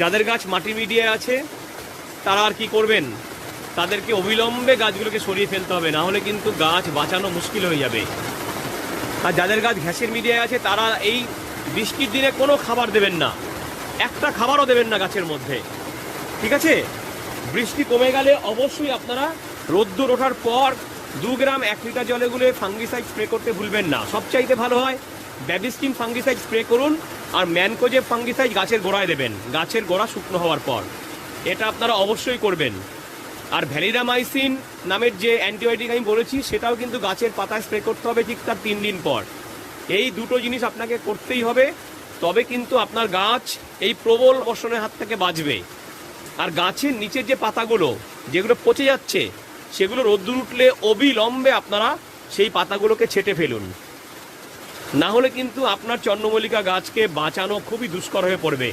যাদের গাছ মাটি মিডিয়ায় আছে, তারা আর কি করবেন? তাদেরকে অবিলম্বে গাছগুলোকে সরিয়ে ফেলতে হবে, না হলে কিন্তু গাছ বাঁচানো মুশকিল হয়ে যাবে। আর যাদের গাছ ঘ্যাসের মিডিয়ায় আছে, তারা এই বৃষ্টির দিনে কোনো খাবার দেবেন না। একটা খাবারও দেবেন না গাছের মধ্যে। ঠিক আছে? বৃষ্টি কমে গেলে অবশ্যই আপনারা রোদ্দুর ওঠার পর দু গ্রাম এক লিটার জলে গুলে ফাঙ্গিসাইড স্প্রে করতে ভুলবেন না। সবচাইতে ভালো হয় ব্যাবিস্টিন ফাঙ্গিসাইড স্প্রে করুন আর ম্যানকোজে ফাঙ্গিসাইড গাছের গোড়ায় দেবেন। গাছের গোড়া শুকনো হওয়ার পর। এটা আপনারা অবশ্যই করবেন। আর ভ্যালিডামাইসিন নামের যে অ্যান্টিবায়োটিক আমি বলেছি, সেটাও কিন্তু গাছের পাতায় স্প্রে করতে হবে ঠিক তার তিন দিন পর। এই দুটো জিনিস আপনাকে করতেই হবে। তবে কিন্তু আপনার গাছ এই প্রবল বর্ষণের হাত থেকে বাঁচবে। আর গাছের নিচের যে পাতাগুলো, যেগুলো পচে যাচ্ছে, সেগুলো রোদ্দুর উঠলে অবিলম্বে আপনারা সেই পাতাগুলোকে ছেটে ফেলুন। না হলে কিন্তু আপনার চন্দ্রমল্লিকা গাছকে বাঁচানো খুবই দুষ্কর হয়ে পড়বে।